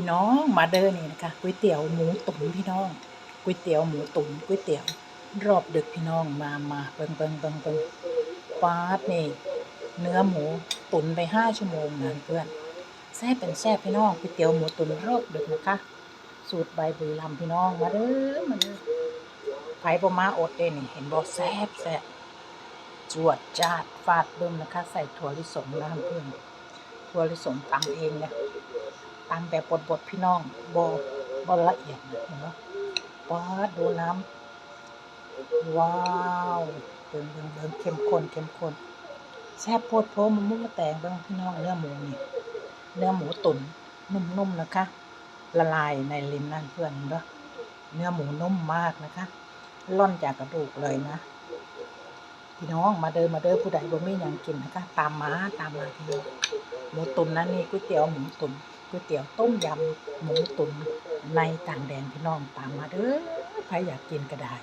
พี่น้องมาเด้อนี่นะคะก๋วยเตี๋ยวหมูตุ๋นพี่น้องก๋วยเตี๋ยวหมูตุ๋นก๋วยเตี๋ยว รอบดึกพี่น้องมามาเบิงเบิงเบิงเบิงปาดนี่เนื้อหมูตุ๋นไปห้าชั่วโมงนะเพื่อนแซ่บเป็นแซ่บพี่น้องก๋วยเตี๋ยวหมูตุ๋นรอบดึกนะคะ สูตรใบบุรีรัมพี่น้องมาเด้อมาเด้อไผบ่มาอดเด้นี่เห็นบ่แซ่บแซ่บจวดจาดฟาดเบิ่มนะคะ ใส่ถั่วลิสงนะเพื่อนถั่วลิสงตำเองเนี่ย ตามแบบบดๆพี่น้องบอบละเอียดนะเห็นไหมว้าดดูน้ำว้าวเบิ่งเบิ่งเบิ่งเข้มข้นเข้มข้นแซ่บโพดโพมันมุกมาแตงเบิ่งพี่น้องเนื้อหมูนี่เนื้อหมูตุ๋นนุ่มๆนะคะ ละลายในลิ้นนั่นเพื่อนเนปะเนื้อหมูนุ่มมากนะคะล่อนจากกระดูกเลยนะพี่น้องมาเดินมาเดินผู้ใดบ่มีหยังกินนะคะ ตามมาตามมาพี่น้องหมูตุ๋นนะนี่ก๋วยเตี๋ยวหมูตุ๋น ก๋วยเตี๋ยวต้มยำหมูตุ๋นในต่างแดนพี่น้องตามมาเด้อใครอยากกินก็ได้